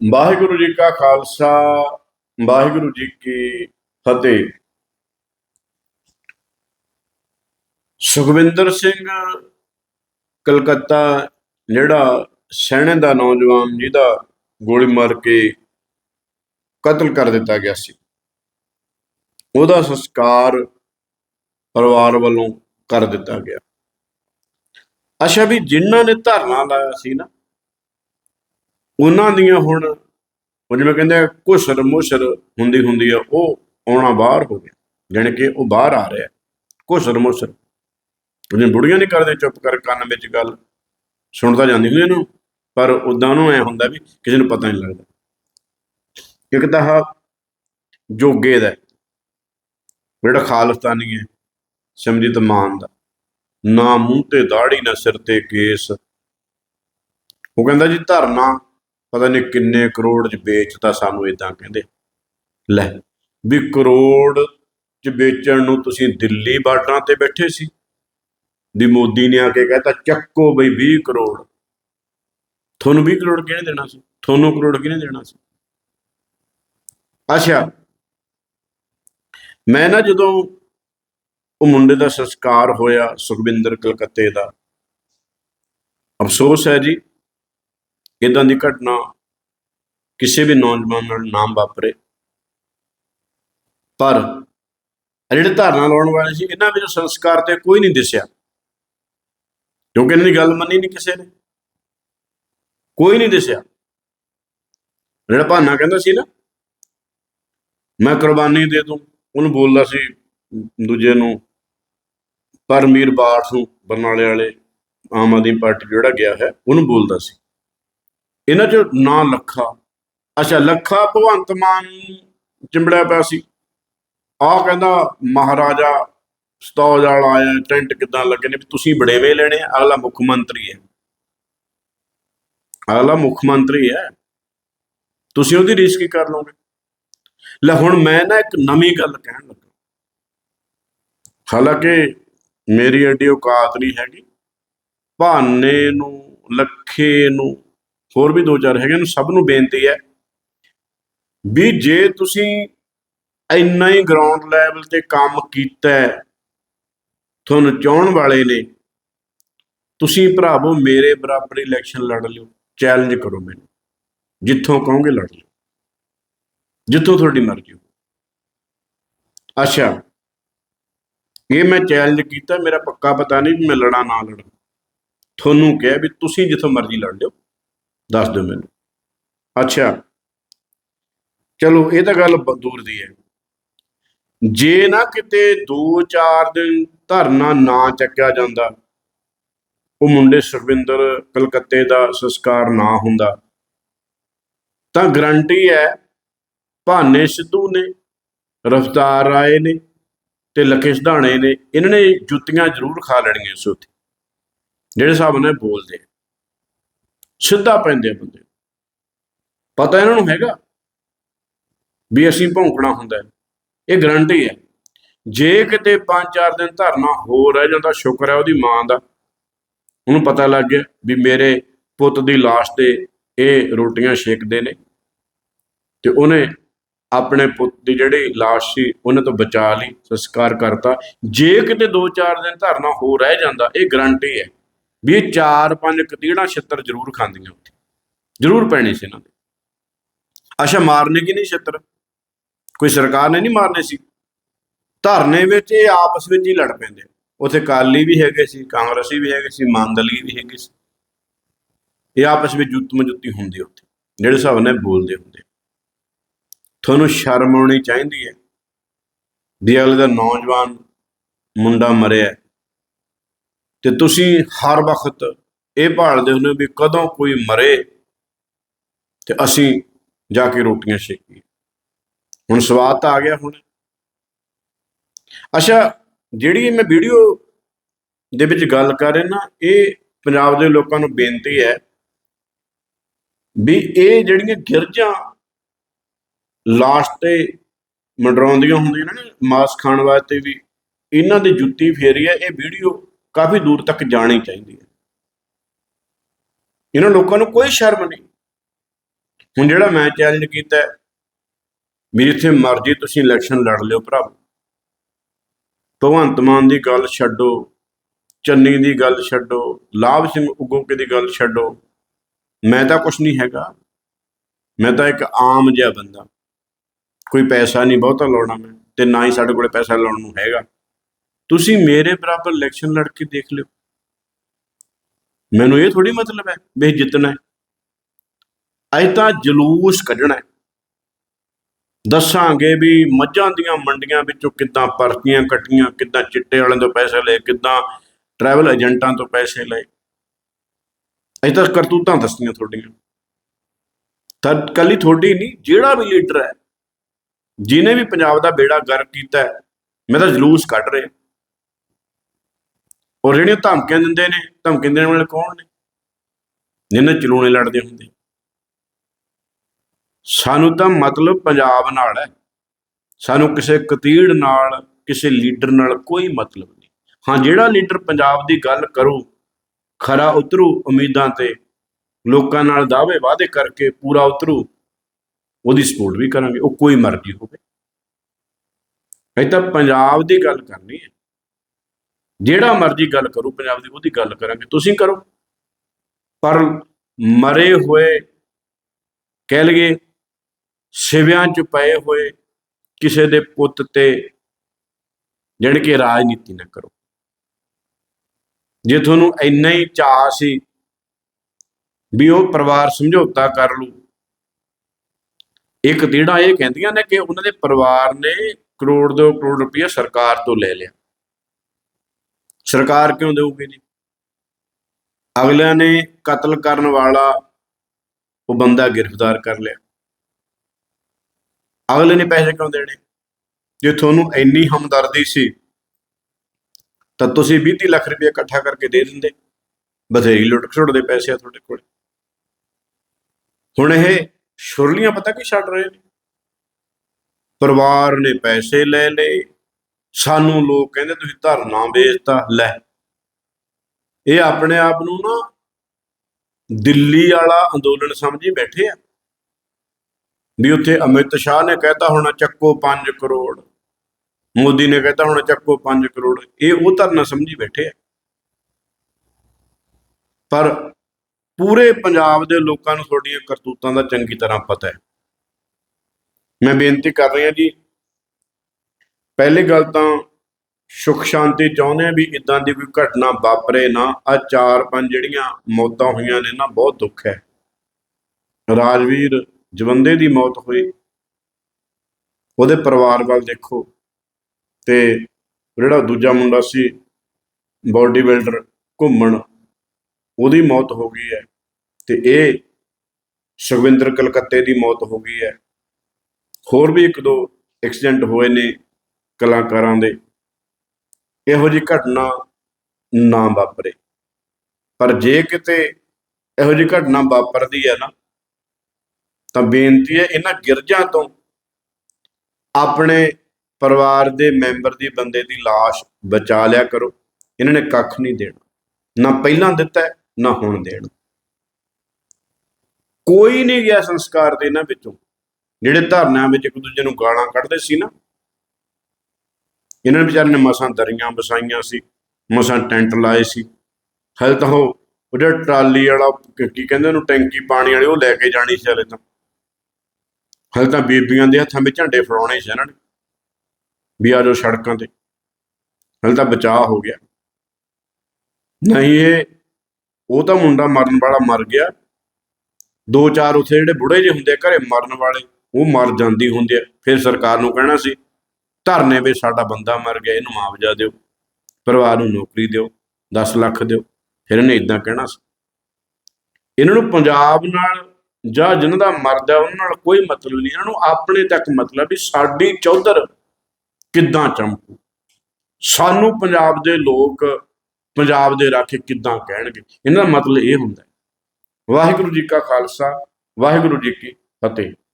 ਵਾਹਿਗੁਰੂ ਜੀ ਕਾ ਖਾਲਸਾ, ਵਾਹਿਗੁਰੂ ਜੀ ਕੀ ਫਤਿਹ। ਸੁਖਵਿੰਦਰ ਸਿੰਘ, ਕਲਕੱਤਾ ਜਿਹੜਾ ਸੈਣੇ ਦਾ ਨੌਜਵਾਨ ਜਿਹਦਾ ਗੋਲੀ ਮਾਰ ਕੇ ਕਤਲ ਕਰ ਦਿੱਤਾ ਗਿਆ ਸੀ, ਉਹਦਾ ਸੰਸਕਾਰ ਪਰਿਵਾਰ ਵੱਲੋਂ ਕਰ ਦਿੱਤਾ ਗਿਆ। ਅੱਛਾ ਵੀ ਜਿਨ੍ਹਾਂ ਨੇ ਧਰਨਾ ਲਾਇਆ ਸੀ ਨਾ ਉਹਨਾਂ ਦੀਆਂ ਹੁਣ, ਉਹ ਜਿਵੇਂ ਕਹਿੰਦੇ ਆ ਕੁਸਰ ਮੁਸਰ ਹੁੰਦੀ ਹੁੰਦੀ ਆ, ਉਹ ਆਉਣਾ ਬਾਹਰ ਹੋ ਗਿਆ। ਜਾਣੀ ਕਿ ਉਹ ਬਾਹਰ ਆ ਰਿਹਾ। ਕੁਸਰ ਮੁਸਰ। ਜਿਵੇਂ ਬੁੜੀਆਂ ਨਹੀਂ ਕਰਦੇ, ਚੁੱਪ ਕਰ, ਕੰਨ ਵਿੱਚ ਗੱਲ। ਸੁਣਦਾ ਜਾਂਦੀ ਹੁੰਦੀ ਇਹਨੂੰ ਪਰ ਉਦਾਂ ਨੂੰ ਐ ਹੁੰਦਾ ਵੀ ਕਿਸੇ ਨੂੰ ਪਤਾ ਨਹੀਂ ਲੱਗਦਾ। ਇੱਕ ਤਾਂ ਆਹ ਜੋਗੇ ਦਾ, ਜਿਹੜਾ ਖਾਲਸਤਾਨੀ ਹੈ, ਸਿਮਰਜੀਤ ਮਾਨ ਦਾ। ਨਾ ਮੂੰਹ ਤੇ ਦਾੜੀ ਨਾ ਸਿਰ ਤੇ ਕੇਸ। ਉਹ ਕਹਿੰਦਾ ਜੀ, ਧਰਨਾ ਪਤਾ ਨਹੀਂ ਕਿੰਨੇ ਕਰੋੜ ਚ ਵੇਚਤਾ ਸਾਨੂੰ ਇਦਾਂ ਕਹਿੰਦੇ। ਲੈ, ਵੀ ਕਰੋੜ ਚ ਵੇਚਣ ਨੂੰ ਤੁਸੀਂ ਦਿੱਲੀ ਬਾਰਡਰਾਂ ਤੇ ਬੈਠੇ ਸੀ। ਵੀ ਮੋਦੀ ਨੇ ਆ ਕੇ ਕਹਿਤਾ, ਚੱਕੋ ਬਈ 20 ਕਰੋੜ। ਤੁਹਾਨੂੰ 20 ਕਰੋੜ ਕਿਹਨੇ ਦੇਣਾ ਸੀ? ਤੁਹਾਨੂੰ ਕਰੋੜ ਕਿਹਨੇ ਦੇਣਾ ਸੀ? ਅੱਛਾ, ਮੈਂ ਨਾ ਜਦੋਂ ਉਹ ਮੁੰਡੇ ਦਾ ਸੰਸਕਾਰ ਹੋਇਆ ਸੁਖਵਿੰਦਰ ਕਲਕੱਤੇ ਦਾ, ਅਫਸੋਸ ਹੈ ਜੀ। ਇਦਾਂ ਦੀ ਘਟਨਾ ਕਿਸੇ ਵੀ ਨੌਜਵਾਨ ਨਾਲ ਨਾ ਵਾਪਰੇ? ਪਰ ਜਿਹੜੇ ਧਾਰਨਾ ਲਾਉਣ ਵਾਲੇ ਸੀ, ਇਹਨਾਂ ਵਿੱਚ ਸੰਸਕਾਰ ਤੇ ਕੋਈ ਨਹੀਂ ਦਿਸਿਆ। ਕਿਉਂਕਿ ਇਹਨਾਂ ਦੀ ਗੱਲ ਮੰਨੀ ਨਹੀਂ ਕਿਸੇ ਨੇ। ਕੋਈ ਨਹੀਂ ਦਿਸਿਆ। ਜਿਹੜਾ ਭਾਨਾ ਕਹਿੰਦਾ ਸੀ ਨਾ, ਮੈਂ ਕੁਰਬਾਨੀ ਦੇ ਦੂੰ, ਉਹਨੂੰ ਬੋਲਦਾ ਸੀ ਦੂਜੇ ਨੂੰ ਪਰਮੀਰ ਬਾਠ ਨੂੰ ਬਰਨਾਲੇ ਵਾਲੇ ਆਮ ਆਦਮੀ ਪਾਰਟੀ ਜਿਹੜਾ ਗਿਆ ਹੈ, ਉਹਨੂੰ ਬੋਲਦਾ ਸੀ। ਇਹਨਾਂ ਚ ਨਾਂ ਲੱਖਾ। ਅੱਛਾ, ਲੱਖਾ ਭਗਵੰਤ ਮਾਨ ਚਿੰਬੜਿਆ ਪਿਆ ਸੀ। ਆਹ ਕਹਿੰਦਾ, ਮਹਾਰਾਜਾ ਸਤੌਜ ਵਾਲਾ ਆਇਆ, ਟੈਂਟ ਕਿਦਾਂ ਲੱਗੇ ਨੇ? ਤੁਸੀਂ ਬੜੇਵੇਂ ਲੈਣੇ ਆ ਅਗਲਾ ਮੁੱਖ ਮੰਤਰੀ ਹੈ। ਅਗਲਾ ਮੁੱਖ ਮੰਤਰੀ ਹੈ। ਤੁਸੀਂ ਉਹਦੀ ਰੀਸ ਕੀ ਕਰ ਲਓਗੇ? ਲੈ, ਹੁਣ ਮੈਂ ਨਾ ਇੱਕ ਨਵੀਂ ਗੱਲ ਕਹਿਣ ਲੱਗਾ। ਹਾਲਾਂਕਿ ਮੇਰੀ ਐਡੀ ਔਕਾਤ ਨਹੀਂ ਹੈਗੀ। ਭਾਨੇ ਨੂੰ, ਲੱਖੇ ਨੂੰ ਹੋਰ ਵੀ ਦੋ ਚਾਰ ਹੈਗੇ ਨੂੰ, ਸਭ ਨੂੰ ਬੇਨਤੀ ਹੈ ਵੀ ਜੇ ਤੁਸੀਂ ਇੰਨਾ ਹੀ ਗਰਾਊਂਡ ਲੈਵਲ ਤੇ ਕੰਮ ਕੀਤਾ ਤੁਹਾਨੂੰ ਚਾਹਣ ਵਾਲੇ ਨੇ, ਤੁਸੀਂ ਭਰਾਵੋ ਮੇਰੇ ਬਰਾਬਰ ਇਲੈਕਸ਼ਨ ਲੜ ਲਿਓ ਚੈਲੰਜ ਕਰੋ ਮੈਨੂੰ, ਜਿੱਥੋਂ ਕਹੋਗੇ ਲੜ ਲਿਓ, ਜਿੱਥੋਂ ਤੁਹਾਡੀ ਮਰਜ਼ੀ ਹੋ ਅੱਛਾ, ਇਹ ਮੈਂ ਚੈਲੰਜ ਕੀਤਾ, ਮੇਰਾ ਪੱਕਾ ਪਤਾ ਨਹੀਂ ਵੀ ਮੈਂ ਲੜਾਂ ਨਾ ਲੜਾਂ। ਤੁਹਾਨੂੰ ਕਿਹਾ ਵੀ ਤੁਸੀਂ ਜਿੱਥੋਂ ਮਰਜ਼ੀ ਲੜ ਲਿਓ। ਦੱਸ ਦਿਓ ਮੈਨੂੰ। ਅੱਛਾ। ਚਲੋ, ਇਹ ਤਾਂ ਗੱਲ ਬ- ਦੂਰ ਦੀ ਹੈ। ਜੇ ਨਾ ਕਿਤੇ 2-4 ਦਿਨ ਧਰਨਾ ਨਾ ਚੱਕਿਆ ਜਾਂਦਾ, ਉਹ ਮੁੰਡੇ ਸੁਖਵਿੰਦਰ ਕਲਕੱਤੇ ਦਾ ਸੰਸਕਾਰ ਨਾ ਹੁੰਦਾ, ਤਾਂ ਗਰੰਟੀ ਹੈ, ਭਾਨੇ ਸਿੱਧੂ ਨੇ, ਰਫਤਾਰ ਰਾਏ ਨੇ ਤੇ ਲਖੇ ਸਿਧਾਣੇ ਨੇ, ਇਹਨਾਂ ਨੇ ਜੁੱਤੀਆਂ ਜ਼ਰੂਰ ਖਾ ਲੈਣੀਆਂ ਇਸ ਉੱਥੇ। ਜਿਹੜੇ ਹਿਸਾਬ ਨਾਲ ਬੋਲਦੇ ਸਿੱਧਾ ਪੈਂਦੇ ਆ ਬੰਦੇ ਨੂੰ। ਪਤਾ ਇਹਨਾਂ ਨੂੰ ਹੈਗਾ ਵੀ ਅਸੀਂ ਭੌਂਕਣਾ ਹੁੰਦਾ ਇਹ ਗਰੰਟੀ ਹੈ। ਜੇ ਕਿਤੇ 5-4 ਦਿਨ ਧਰਨਾ ਹੋਰ ਰਹਿ ਜਾਂਦਾ, ਸ਼ੁਕਰ ਹੈ ਉਹਦੀ ਮਾਂ ਦਾ। ਉਹਨੂੰ ਪਤਾ ਲੱਗ ਗਿਆ ਵੀ ਮੇਰੇ ਪੁੱਤ ਦੀ ਲਾਸ਼ ਤੇ ਇਹ ਰੋਟੀਆਂ ਛੇਕਦੇ ਨੇ। ਤੇ ਉਹਨੇ ਆਪਣੇ ਪੁੱਤ ਦੀ ਜਿਹੜੀ ਲਾਸ਼ ਸੀ, ਉਹਨੇ ਤੋਂ ਬਚਾ ਲਈ, ਸੰਸਕਾਰ ਕਰਤਾ। ਜੇ ਕਿਤੇ 2-4 ਦਿਨ ਧਰਨਾ ਹੋਰ ਰਹਿ ਜਾਂਦਾ, ਇਹ ਗਰੰਟੀ ਹੈ। ਵੀ ਇਹ 4-5 ਕਤੀੜਾਂ ਛਿੱਤਰ ਜ਼ਰੂਰ ਖਾਂਦੀਆਂ ਉੱਥੇ। ਜ਼ਰੂਰ ਪੈਣੇ ਸੀ ਇਹਨਾਂ ਦੇ। ਅੱਛਾ, ਮਾਰਨੇ ਕੀ ਨਹੀਂ ਛਿੱਤਰ? ਕੋਈ ਸਰਕਾਰ ਨੇ ਨਹੀਂ ਮਾਰਨੇ ਸੀ? ਧਰਨੇ ਵਿੱਚ ਇਹ ਆਪਸ ਵਿੱਚ ਹੀ ਲੜ ਪੈਂਦੇ ਉੱਥੇ ਕਾਲੀ ਵੀ ਹੈਗੇ ਸੀ, ਕਾਂਗਰਸੀ ਵੀ ਹੈਗੇ ਸੀ ਮੰਦਲੀ ਵੀ ਹੈਗੇ ਸੀ। ਇਹ ਆਪਸ ਵਿੱਚ ਜੁੱਤ ਮਜੁੱਤੀ ਹੁੰਦੀ ਉੱਥੇ, ਜਿਹੜੇ ਹਿਸਾਬ ਨਾਲ ਬੋਲਦੇ ਹੁੰਦੇ ਤੁਹਾਨੂੰ ਸ਼ਰਮ ਆਉਣੀ ਚਾਹੀਦੀ ਹੈ ਵੀ ਅਗਲੇ ਦਾ ਨੌਜਵਾਨ ਮੁੰਡਾ ਮਰਿਆ ਤੇ ਤੁਸੀਂ ਹਰ ਵਕਤ ਇਹ ਭਾਲਦੇ ਹੁੰਦੇ ਹੋ ਵੀ ਕਦੋਂ ਕੋਈ ਮਰੇ ਤੇ ਅਸੀਂ ਜਾ ਕੇ ਰੋਟੀਆਂ ਛੇਕੀਏ। ਹੁਣ ਸਵਾਦ ਤਾਂ ਆ ਗਿਆ ਹੁਣ। ਅੱਛਾ ਜਿਹੜੀ ਮੈਂ ਵੀਡੀਓ ਦੇ ਵਿੱਚ ਗੱਲ ਕਰ ਰਿਹਾ ਨਾ ਇਹ ਪੰਜਾਬ ਦੇ ਲੋਕਾਂ ਨੂੰ ਬੇਨਤੀ ਹੈ ਵੀ ਇਹ ਜਿਹੜੀਆਂ ਗਿਰਜਾਂ ਲਾਸਟ ਤੇ ਮੰਡਰਾਉਂਦੀਆਂ ਹੁੰਦੀਆਂ ਨੇ ਨਾ, ਮਾਸ ਖਾਣ ਵਾਸਤੇ ਵੀ ਇਹਨਾਂ ਦੀ ਜੁੱਤੀ ਫੇਰੀ ਹੈ ਇਹ ਵੀਡੀਓ ਕਾਫੀ ਦੂਰ ਤੱਕ ਜਾਣੀ ਚਾਹੀਦੀ ਹੈ। ਇਹਨਾਂ ਲੋਕਾਂ ਨੂੰ ਕੋਈ ਸ਼ਰਮ ਨਹੀਂ। ਹੁਣ ਜਿਹੜਾ ਮੈਂ ਚੈਲੰਜ ਕੀਤਾ ਹੈ, ਵੀ ਜਿੱਥੇ ਮਰਜ਼ੀ ਤੁਸੀਂ ਇਲੈਕਸ਼ਨ ਲੜ ਲਿਓ ਭਰਾਵੋ। ਭਗਵੰਤ ਮਾਨ ਦੀ ਗੱਲ ਛੱਡੋ ਚੰਨੀ ਦੀ ਗੱਲ ਛੱਡੋ ਲਾਭ ਸਿੰਘ ਉਗੋਕੇ ਦੀ ਗੱਲ ਛੱਡੋ ਮੈਂ ਤਾਂ ਕੁਛ ਨਹੀਂ ਹੈਗਾ। ਮੈਂ ਤਾਂ ਇੱਕ ਆਮ ਜਿਹਾ ਬੰਦਾ। ਕੋਈ ਪੈਸਾ ਨਹੀਂ ਬਹੁਤਾ ਲਾਉਣਾ ਮੈਂ ਤੇ ਨਾ ਹੀ ਸਾਡੇ ਕੋਲੇ ਪੈਸਾ ਲਾਉਣ ਨੂੰ ਹੈਗਾ। ਤੁਸੀਂ ਮੇਰੇ ਬਰਾਬਰ ਇਲੈਕਸ਼ਨ ਲੜ ਕੇ ਦੇਖ ਲਿਓ। ਮੈਨੂੰ ਇਹ ਥੋੜੀ ਮਤਲਬ ਹੈ ਵੀ ਜਿੱਤਣਾ ਹੈ। ਅੱਜ ਤਾਂ ਜਲੂਸ ਕੱਢਣਾ ਹੈ। ਦੱਸਾਂਗੇ ਵੀ ਮੱਝਾਂ ਦੀਆਂ ਮੰਡੀਆਂ ਵਿੱਚੋਂ ਕਿੱਦਾਂ ਪਰਚੀਆਂ ਕੱਟੀਆਂ, ਕਿੱਦਾਂ ਚਿੱਟੇ ਵਾਲਿਆਂ ਤੋਂ ਪੈਸੇ ਲਏ, ਕਿੱਦਾਂ ਟਰੈਵਲ ਏਜੰਟਾਂ ਤੋਂ ਪੈਸੇ ਲਏ। ਅੱਜ ਤਾਂ ਕਰਤੂਤਾਂ ਦੱਸਦੀਆਂ ਤੁਹਾਡੀਆਂ। ਤਾਂ ਕੱਲੀ ਤੁਹਾਡੀ ਨਹੀਂ, ਜਿਹੜਾ ਵੀ ਲੀਡਰ ਹੈ ਜਿਨੇ ਵੀ ਪੰਜਾਬ ਦਾ ਬੇੜਾ ਗਰਕ ਕੀਤਾ ਹੈ, ਮੈਂ ਤਾਂ ਜਲੂਸ ਕੱਢ ਰਿਹਾ। ਔਰ ਜਿਹੜੀਆਂ ਧਮਕੀਆਂ ਦਿੰਦੇ ਨੇ, ਧਮਕੀਆਂ ਦੇਣ ਵਾਲੇ ਕੌਣ ਨੇ? ਜਿਹਨੇ ਚਲੂਣੇ ਲੜਦੇ ਹੁੰਦੇ। ਸਾਨੂੰ ਤਾਂ ਮਤਲਬ ਪੰਜਾਬ ਨਾਲ ਹੈ। ਸਾਨੂੰ ਕਿਸੇ ਕਤੀੜ ਨਾਲ, ਕਿਸੇ ਲੀਡਰ ਨਾਲ ਕੋਈ ਮਤਲਬ ਨਹੀਂ। ਹਾਂ, ਜਿਹੜਾ ਲੀਡਰ ਪੰਜਾਬ ਦੀ ਗੱਲ ਕਰੂ, ਖਰਾ ਉਤਰੂ ਉਮੀਦਾਂ ਤੇ, ਲੋਕਾਂ ਨਾਲ ਦਾਅਵੇ ਵਾਅਦੇ ਕਰਕੇ ਪੂਰਾ ਉਤਰੂ, ਉਹਦੀ ਸਪੋਰਟ ਵੀ ਕਰਾਂਗੇ, ਉਹ ਕੋਈ ਮਰਜ਼ੀ ਹੋਵੇ। ਇਹ ਤਾਂ ਪੰਜਾਬ ਦੀ ਗੱਲ ਕਰਨੀ ਹੈ। ਜਿਹੜਾ ਮਰਜ਼ੀ ਗੱਲ ਕਰੋ, ਪੰਜਾਬ ਦੀ ਉਹਦੀ ਗੱਲ ਕਰਾਂਗੇ, ਤੁਸੀਂ ਕਰੋ। ਪਰ ਮਰੇ ਹੋਏ, ਕਹਿ ਲਈਏ, ਸਿਵਿਆਂ ਚ ਪਏ ਹੋਏ ਕਿਸੇ ਦੇ ਪੁੱਤ ਤੇ ਜਾਣੀ ਕਿ ਰਾਜਨੀਤੀ ਨਾ ਕਰੋ। ਜੇ ਤੁਹਾਨੂੰ ਇੰਨਾ ਹੀ ਚਾਹ ਸੀ ਵੀ ਉਹ ਪਰਿਵਾਰ ਸਮਝੌਤਾ ਕਰ ਲੂ ਇੱਕ ਜਿਹੜਾ ਇਹ ਕਹਿੰਦੀਆਂ ਨੇ ਕਿ ਉਹਨਾਂ ਦੇ ਪਰਿਵਾਰ ਨੇ ਕਰੋੜ ਦੋ ਕਰੋੜ ਰੁਪਇਆ ਸਰਕਾਰ ਤੋਂ ਲੈ ਲਿਆ। ਸਰਕਾਰ ਕਿਉਂ ਦੇਊਗੀ ਜੀ ਅਗਲਿਆਂ ਨੇ ਕਤਲ ਕਰਨ ਵਾਲਾ ਉਹ ਬੰਦਾ ਗ੍ਰਿਫਤਾਰ ਕਰ ਲਿਆ। ਅਗਲੇ ਨੇ ਪੈਸੇ ਕਿਉਂ ਦੇਣੇ? ਜੇ ਤੁਹਾਨੂੰ ਇੰਨੀ ਹਮਦਰਦੀ ਸੀ, ਤਾਂ ਤੁਸੀਂ 20 ਲੱਖ ਰੁਪਏ ਇਕੱਠਾ ਕਰਕੇ ਦੇ ਦਿੰਦੇ। ਬਥੇਰੀ ਲੁੱਟ ਖਸੁੱਟ ਦੇ ਪੈਸੇ ਆ ਤੁਹਾਡੇ ਕੋਲ। ਹੁਣ ਇਹ ਸ਼ੁਰਲੀਆਂ ਪਤਾ ਕੀ ਛੱਡ ਰਹੇ ਨੇ? ਪਰਿਵਾਰ ਨੇ ਪੈਸੇ ਲੈ ਲਏ। ਸਾਨੂੰ ਲੋਕ ਕਹਿੰਦੇ, ਤੁਸੀਂ ਧਰਨਾ ਵੇਚਤਾ, ਲੈ। ਇਹ ਆਪਣੇ ਆਪ ਨੂੰ ਨਾ ਦਿੱਲੀ ਵਾਲਾ ਅੰਦੋਲਨ ਸਮਝੀ ਬੈਠੇ ਆ। ਵੀ ਉੱਥੇ ਅਮਿਤ ਸ਼ਾਹ ਨੇ ਕਹਿਤਾ ਹੁਣ, ਚੱਕੋ 5 ਕਰੋੜ। ਮੋਦੀ ਨੇ ਕਹਿਤਾ ਹੁਣ, ਚੱਕੋ 5 ਕਰੋੜ। ਇਹ ਉਹ ਧਰਨਾ ਸਮਝੀ ਬੈਠੇ ਆ। ਪਰ ਪੂਰੇ ਪੰਜਾਬ ਦੇ ਲੋਕਾਂ ਨੂੰ ਤੁਹਾਡੀਆਂ ਕਰਤੂਤਾਂ ਦਾ ਚੰਗੀ ਤਰ੍ਹਾਂ ਪਤਾ ਹੈ। ਮੈਂ ਬੇਨਤੀ ਕਰ ਰਿਹਾ ਜੀ ਪਹਿਲੀ ਗੱਲ ਤਾਂ ਸੁਖ ਸ਼ਾਂਤੀ ਚਾਹੁੰਦੇ ਆ ਵੀ ਇਦਾਂ ਦੀ ਕੋਈ ਘਟਨਾ ਵਾਪਰੇ ਨਾ। ਆ ਚਾਰ ਪੰਜ ਜਿਹੜੀਆਂ ਮੌਤਾਂ ਹੋਈਆਂ ਨੇ ਨਾ, ਬਹੁਤ ਦੁੱਖ ਹੈ। ਰਾਜਵੀਰ ਜਵੰਦੇ ਦੀ ਮੌਤ ਹੋਈ। ਉਹਦੇ ਪਰਿਵਾਰ ਵੱਲ ਦੇਖੋ ਤੇ ਜਿਹੜਾ ਦੂਜਾ ਮੁੰਡਾ ਸੀ, ਬਾਡੀ ਬਿਲਡਰ ਘੁੰਮਣ, ਉਹਦੀ ਮੌਤ ਹੋ ਗਈ ਹੈ। ਤੇ ਇਹ ਸੁਖਵਿੰਦਰ ਕਲਕੱਤੇ ਦੀ ਮੌਤ ਹੋ ਗਈ ਹੈ। ਹੋਰ ਵੀ ਇੱਕ ਦੋ ਐਕਸੀਡੈਂਟ ਹੋਏ ਨੇ। ਕਲਾਕਾਰਾਂ ਦੇ। ਇਹੋ ਜੀ ਘਟਨਾ ਨਾ ਵਾਪਰੇ। ਪਰ ਜੇ ਕਿਤੇ ਇਹੋ ਜੀ ਘਟਨਾ ਵਾਪਰਦੀ ਹੈ ਨਾ, ਤਾਂ ਬੇਨਤੀ ਹੈ ਇਹਨਾਂ ਗਿਰਜਾਂ ਤੋਂ ਆਪਣੇ ਪਰਿਵਾਰ ਦੇ ਮੈਂਬਰ ਦੀ, ਬੰਦੇ ਦੀ ਲਾਸ਼ ਬਚਾ ਲਿਆ ਕਰੋ। ਇਹਨਾਂ ਨੇ ਕੱਖ ਨਹੀਂ ਦੇਣਾ। ਨਾ ਪਹਿਲਾਂ ਦਿੱਤਾ ਨਾ ਹੁਣ ਦੇਣਾ। ਕੋਈ ਨਹੀਂ ਗਿਆ ਸੰਸਕਾਰ ਦੇ ਇਹਨਾਂ ਵਿੱਚੋਂ। ਜਿਹੜੇ ਧਰਨਿਆਂ ਵਿੱਚ ਇੱਕ ਦੂਜੇ ਨੂੰ ਗਾਲਾਂ ਕੱਢਦੇ ਸੀ ਨਾ ਇਹਨਾਂ ਨੇ ਵਿਚਾਰੇ ਨੇ ਮਸਾਂ ਦਰੀਆਂ ਵਸਾਈਆਂ ਸੀ, ਮਸਾਂ ਟੈਂਟ ਲਾਏ ਸੀ। ਹਲ ਤਾਂ ਉਹ ਉਹ ਜਿਹੜਾ ਟਰਾਲੀ ਵਾਲਾ ਕੀ ਕਹਿੰਦੇ ਉਹਨੂੰ, ਟੈਂਕੀ ਪਾਣੀ ਵਾਲੇ, ਉਹ ਲੈ ਕੇ ਜਾਣੀ ਸੀ ਹਲੇ ਤਾਂ। ਹਲ ਤਾਂ ਬੀਬੀਆਂ ਦੇ ਹੱਥਾਂ ਵਿੱਚ ਝੰਡੇ ਫੜਾਉਣੇ ਸੀ ਇਹਨਾਂ ਨੇ, ਵੀ ਆ ਜਾਓ ਸੜਕਾਂ ਤੇ। ਹਲ ਤਾਂ ਬਚਾਅ ਹੋ ਗਿਆ। ਨਹੀਂ, ਇਹ, ਉਹ ਤਾਂ ਮੁੰਡਾ ਮਰਨ ਵਾਲਾ ਮਰ ਗਿਆ। ਦੋ ਚਾਰ ਉੱਥੇ ਜਿਹੜੇ ਬੁੜੇ ਜਿਹੇ ਹੁੰਦੇ ਘਰੇ ਮਰਨ ਵਾਲੇ, ਉਹ ਮਰ ਜਾਂਦੀ ਹੁੰਦੇ ਆ। ਫਿਰ ਸਰਕਾਰ ਨੂੰ ਕਹਿਣਾ ਸੀ ਧਰਨੇ ਵੀ ਸਾਡਾ ਬੰਦਾ ਮਰ ਗਿਆ, ਇਹਨੂੰ ਮੁਆਵਜ਼ਾ ਦਿਓ, ਪਰਿਵਾਰ ਨੂੰ ਨੌਕਰੀ ਦਿਓ 10 ਲੱਖ ਦਿਓ, ਫਿਰ ਇਹਨੇ ਇਦਾਂ ਕਹਿਣਾ ਸੀ। ਇਹਨਾਂ ਨੂੰ ਪੰਜਾਬ ਨਾਲ ਜਾਂ ਜਿਨ੍ਹਾਂ ਦਾ ਮਰਦਾ ਉਹਨਾਂ ਨਾਲ ਕੋਈ ਮਤਲਬ ਨਹੀਂ। ਇਹਨਾਂ ਨੂੰ ਆਪਣੇ ਤੱਕ ਮਤਲਬ ਵੀ ਸਾਡੀ ਚੌਧਰ ਕਿੱਦਾਂ ਚਮਕੂ? ਸਾਨੂੰ ਪੰਜਾਬ ਦੇ ਲੋਕ ਪੰਜਾਬ ਦੇ ਰਾਖੇ ਕਿੱਦਾਂ ਕਹਿਣਗੇ? ਇਹਨਾਂ ਦਾ ਮਤਲਬ ਇਹ ਹੁੰਦਾ ਹੈ। ਵਾਹਿਗੁਰੂ ਜੀ ਕਾ ਖਾਲਸਾ, ਵਾਹਿਗੁਰੂ ਜੀ ਕੀ ਫਤਿਹ।